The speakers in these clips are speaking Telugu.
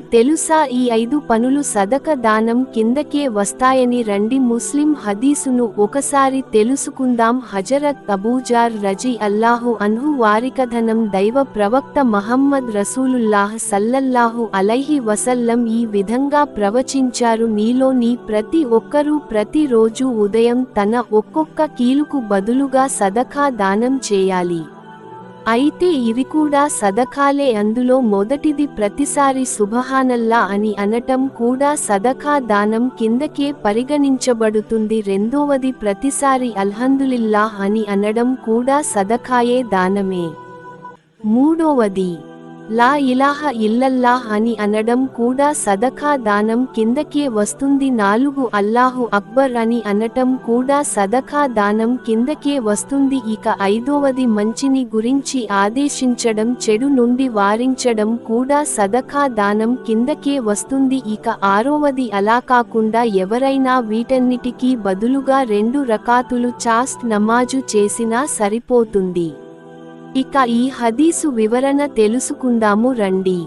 తెలుసా ఈ ఐదు పనులు సదక దానం కిందకే వస్తాయని రండి ముస్లిం హదీసును ఒకసారి తెలుసుకుందాం. హజరత్ అబూజార్ రజీ అల్లాహు అన్హు వారికధనం దైవ ప్రవక్త మహమ్మద్ రసూలుల్లాహ్ సల్లల్లాహు అలైహి వసల్లం ఈ విధంగా ప్రవచించారు. నీలోని ప్రతి ఒక్కరూ ప్రతిరోజు ఉదయం తన ఒక్కొక్క కీలుకు బదులుగా సదఖా దానం చేయాలి. అయితే ఇవి కూడా సదఖాలే అందులో మొదటిది ప్రతిసారి సుబహానల్లా అని అనటం కూడా సదఖా దానం కిందకే పరిగణించబడుతుంది. రెండవది ప్రతిసారి అల్హందులిల్లాహ్ అని అనడం కూడా సదఖాయే దానమే. మూడవది లా ఇలాహ ఇల్లల్లాహ్ అని అనడం కూడా సదఖా దానం కిందకే వస్తుంది. నాలుగు అల్లాహు అక్బర్ అని అనటం కూడా సదఖా దానం కిందకే వస్తుంది. ఇక ఐదవది మంచిని గురించి ఆదేశించడం చెడు నుండి వారించడం కూడా సదఖా దానం కిందకే వస్తుంది. ఇక ఆరోవది అలా కాకుండా ఎవరైనా వీటన్నిటికీ బదులుగా రెండు రకాతులు చాస్ట్ నమాజు చేసినా సరిపోతుంది. ఇక ఈ హదీసు వివరణ తెలుసుకుందాము రండి.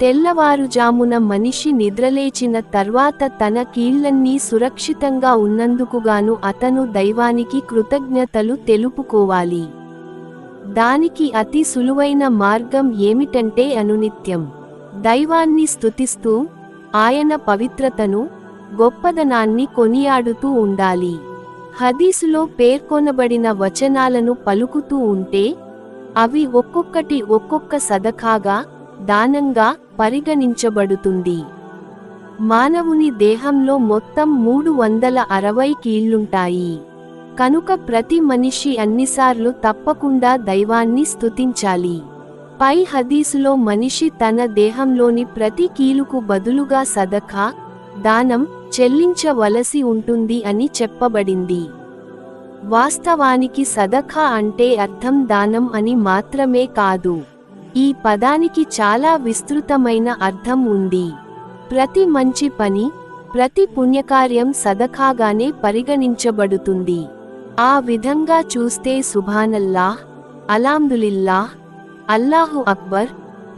తెల్లవారుజామున మనిషి నిద్రలేచిన తర్వాత తన కీళ్ళన్నీ సురక్షితంగా ఉన్నందుకుగాను అతను దైవానికి కృతజ్ఞతలు తెలుపుకోవాలి. దానికి అతి సులువైన మార్గం ఏమిటంటే అనునిత్యం. దైవాన్ని స్తుతిస్తూ ఆయన పవిత్రతను గొప్పదనాన్ని కొనియాడుతూ ఉండాలి. హదీసులో పేర్కొనబడిన వచనాలను పలుకుతూ ఉంటే అవి ఒక్కొక్కటి ఒక్కొక్క సదఖాగా దానంగా పరిగణించబడుతుంది. మానవుని దేహంలో మొత్తం మూడు వందల అరవై కీళ్ళుంటాయి కనుక ప్రతి మనిషి అన్నిసార్లు తప్పకుండా దైవాన్ని స్తుతించాలి. పై హదీసులో మనిషి తన దేహంలోని ప్రతి కీలుకు బదులుగా సదఖా దానం చెల్లించవలసి ఉంటుంది అని చెప్పబడింది. వాస్తవానికి సదఖా అంటే అర్థం దానం అని మాత్రమే కాదు. ఈ పదానికి చాలా విస్తృతమైన అర్థం ఉంది. ప్రతి మంచి పని ప్రతి పుణ్యకార్యం సదఖాగానే పరిగణించబడుతుంది. ఆ విధంగా చూస్తే సుభానల్లాహ్ అలాందులిల్లాహ్ అల్లాహు అక్బర్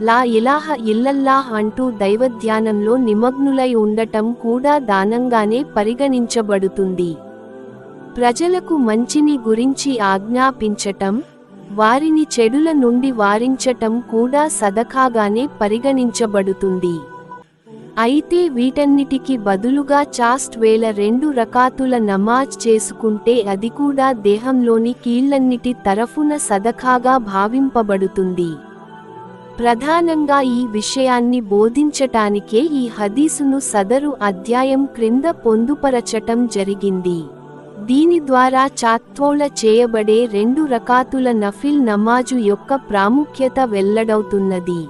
లా ఇలాహ ఇల్లల్లాహ్ అంటూ దైవధ్యానంలో నిమగ్నులై ఉండటం కూడా దానంగానే పరిగణించబడుతుంది. ప్రజలకు మంచిని గురించి ఆజ్ఞాపించటం వారిని చెడుల నుండి వారించటం కూడా సదఖాగానే పరిగణించబడుతుంది. అయితే వీటన్నిటికి బదులుగా చాస్ట్ వేల రెండు రకాతుల నమాజ్ చేసుకుంటే అది కూడా దేహంలోని కీళ్ళన్నిటి తరఫున సదఖాగా భావింపబడుతుంది. ప్రధానంగా ఈ విషయాన్ని బోధించటానికే ఈ హదీసును సదరు అధ్యాయం క్రింద పొందుపరచటం జరిగింది. దీని ద్వారా చాత్వోళ చేయబడే రెండు రకాతుల నఫిల్ నమాజు యొక్క ప్రాముఖ్యత వెల్లడవుతున్నది.